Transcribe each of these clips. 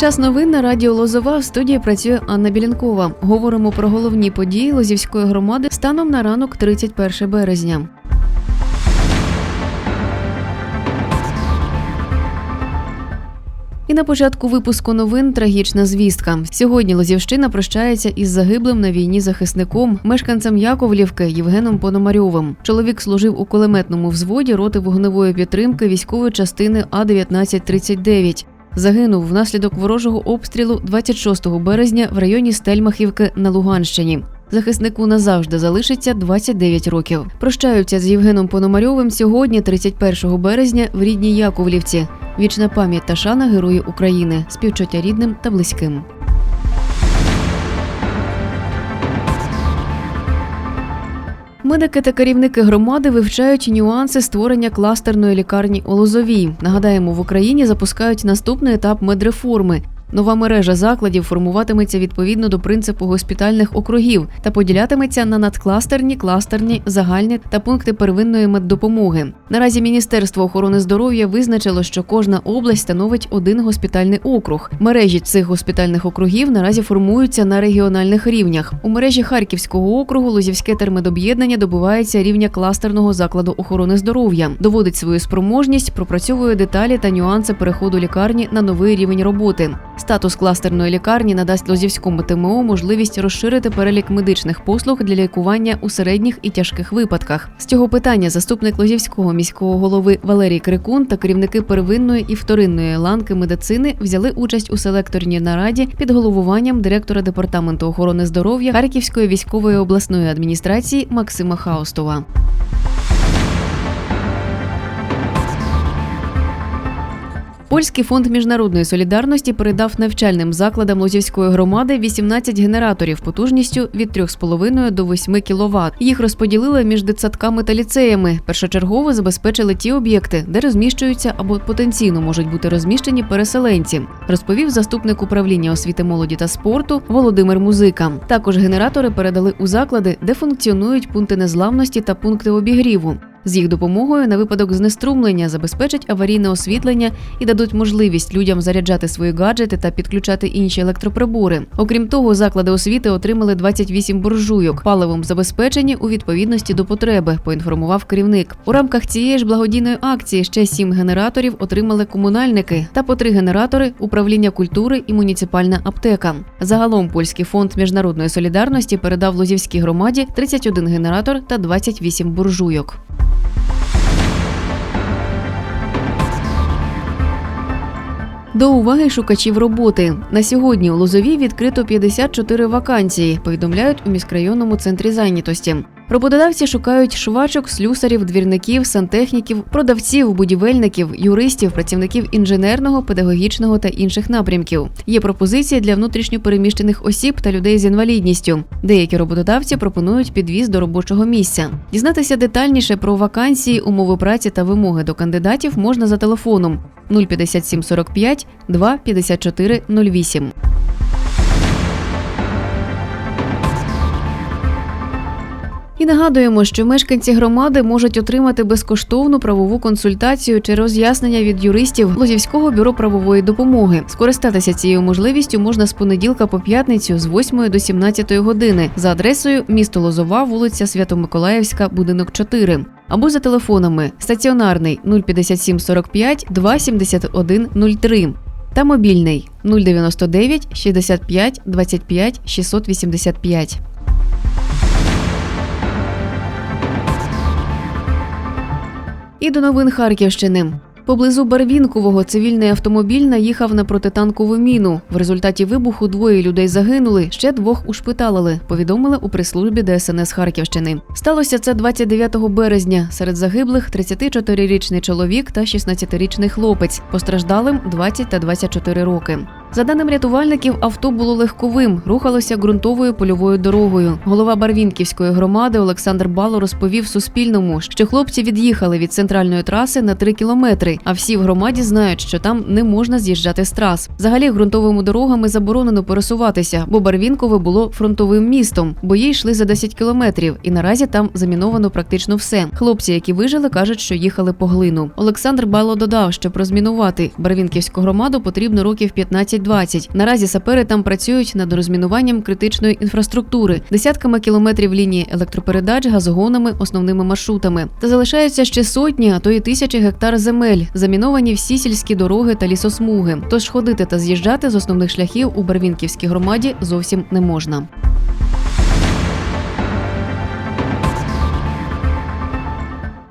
Час новин на радіо Лозова в студії працює Анна Білянкова. Говоримо про головні події Лозівської громади станом на ранок 31 березня. І на початку випуску новин трагічна звістка. Сьогодні Лозівщина прощається із загиблим на війні захисником, мешканцем Яковлівки Євгеном Пономарьовим. Чоловік служив у кулеметному взводі роти вогневої підтримки військової частини А 1939 Загинув внаслідок ворожого обстрілу 26 березня в районі Стельмахівки на Луганщині. Захиснику назавжди залишиться 29 років. Прощаються з Євгеном Пономарьовим сьогодні, 31 березня, в рідній Яковлівці. Вічна пам'ять та шана Герою України, співчуття рідним та близьким. Медики та керівники громади вивчають нюанси створення кластерної лікарні у Лозовій. Нагадаємо, в Україні запускають наступний етап медреформи. Нова мережа закладів формуватиметься відповідно до принципу госпітальних округів та поділятиметься на надкластерні, кластерні, загальні та пункти первинної меддопомоги. Наразі Міністерство охорони здоров'я визначило, що кожна область становить один госпітальний округ. Мережі цих госпітальних округів наразі формуються на регіональних рівнях. У мережі Харківського округу Лозівське термедоб'єднання добувається рівня кластерного закладу охорони здоров'я, доводить свою спроможність, пропрацьовує деталі та нюанси переходу лікарні на новий рівень роботи. Статус кластерної лікарні надасть Лозівському ТМО можливість розширити перелік медичних послуг для лікування у середніх і тяжких випадках. З цього питання заступник Лозівського міського голови Валерій Крикун та керівники первинної і вторинної ланки медицини взяли участь у селекторній нараді під головуванням директора департаменту охорони здоров'я Харківської військової обласної адміністрації Максима Хаустова. Польський фонд міжнародної солідарності передав навчальним закладам Лозівської громади 18 генераторів потужністю від 3,5 до 8 кВт. Їх розподілили між дитсадками та ліцеями. Першочергово забезпечили ті об'єкти, де розміщуються або потенційно можуть бути розміщені переселенці, розповів заступник управління освіти молоді та спорту Володимир Музика. Також генератори передали у заклади, де функціонують пункти незламності та пункти обігріву. З їх допомогою на випадок знеструмлення забезпечать аварійне освітлення і дадуть можливість людям заряджати свої гаджети та підключати інші електроприбори. Окрім того, заклади освіти отримали 28 буржуйок, паливом забезпечені у відповідності до потреби. Поінформував керівник. У рамках цієї ж благодійної акції ще сім генераторів отримали комунальники та по три генератори управління культури і муніципальна аптека. Загалом польський фонд міжнародної солідарності передав Лозівській громаді 31 генератор та 28 буржуйок. До уваги шукачів роботи на сьогодні у Лозові відкрито 54 вакансії. Повідомляють у міськрайонному центрі зайнятості. Роботодавці шукають швачок, слюсарів, двірників, сантехніків, продавців, будівельників, юристів, працівників інженерного, педагогічного та інших напрямків. Є пропозиції для внутрішньопереміщених осіб та людей з інвалідністю. Деякі роботодавці пропонують підвіз до робочого місця. Дізнатися детальніше про вакансії, умови праці та вимоги до кандидатів можна за телефоном 057 45 2 54 08. І нагадуємо, що мешканці громади можуть отримати безкоштовну правову консультацію чи роз'яснення від юристів Лозівського бюро правової допомоги. Скористатися цією можливістю можна з понеділка по п'ятницю з 8 до 17 години за адресою місто Лозова, вулиця Свято-Миколаївська, будинок 4. Або за телефонами стаціонарний 057 45 2 71 03 та мобільний 099 65 25 685. І до новин Харківщини. Поблизу Барвінкового цивільний автомобіль наїхав на протитанкову міну. В результаті вибуху двоє людей загинули, ще двох ушпиталили. Повідомили у прес-службі ДСНС Харківщини. Сталося це 29 березня. Серед загиблих 34-річний чоловік та 16-річний хлопець. Постраждалим 20 та 24 роки. За даними рятувальників, авто було легковим, рухалося ґрунтовою польовою дорогою. Голова Барвінківської громади Олександр Бало розповів Суспільному, що хлопці від'їхали від центральної траси на 3 кілометри. А всі в громаді знають, що там не можна з'їжджати з трас. Взагалі ґрунтовими дорогами заборонено пересуватися, бо Барвінкове було фронтовим містом. Бої йшли за 10 кілометрів, і наразі там заміновано практично все. Хлопці, які вижили, кажуть, що їхали по глину. Олександр Бало додав, щоб розмінувати Барвінківську громаду потрібно років 15 2020. Наразі сапери там працюють над розмінуванням критичної інфраструктури, десятками кілометрів лінії електропередач, газогонами, основними маршрутами. Та залишаються ще сотні, а то й тисячі гектар земель, заміновані всі сільські дороги та лісосмуги. Тож ходити та з'їжджати з основних шляхів у Барвінківській громаді зовсім не можна.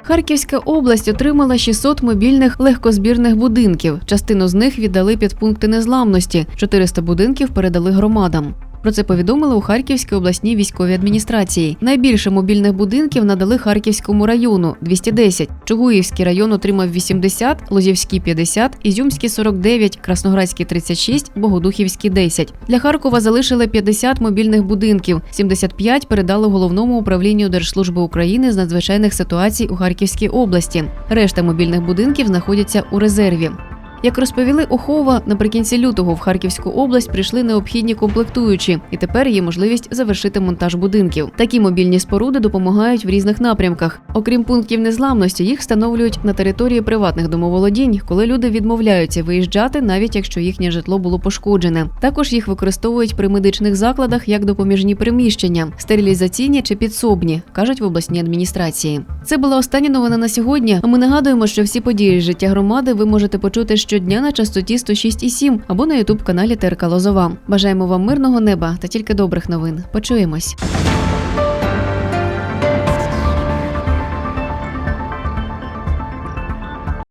Харківська область отримала 600 мобільних легкозбірних будинків. Частину з них віддали під пункти незламності. 400 будинків передали громадам. Про це повідомили у Харківській обласній військовій адміністрації. Найбільше мобільних будинків надали Харківському району 210. Чугуївський район отримав 80, Лозівський 50, Ізюмський 49, Красноградський 36, Богодухівський 10. Для Харкова залишили 50 мобільних будинків. 75 передали головному управлінню Держслужби України з надзвичайних ситуацій у Харківській області. Решта мобільних будинків знаходяться у резерві. Як розповіли Охова, наприкінці лютого в Харківську область прийшли необхідні комплектуючі, і тепер є можливість завершити монтаж будинків. Такі мобільні споруди допомагають в різних напрямках. Окрім пунктів незламності, їх встановлюють на території приватних домоволодінь, коли люди відмовляються виїжджати, навіть якщо їхнє житло було пошкоджене. Також їх використовують при медичних закладах як допоміжні приміщення, стерилізаційні чи підсобні, кажуть в обласній адміністрації. Це була остання новина на сьогодні. А ми нагадуємо, що всі події життя громади ви можете почути щодня на частоті 106,7 або на ютуб каналі ТРК Лозова. Бажаємо вам мирного неба та тільки добрих новин. Почуємось.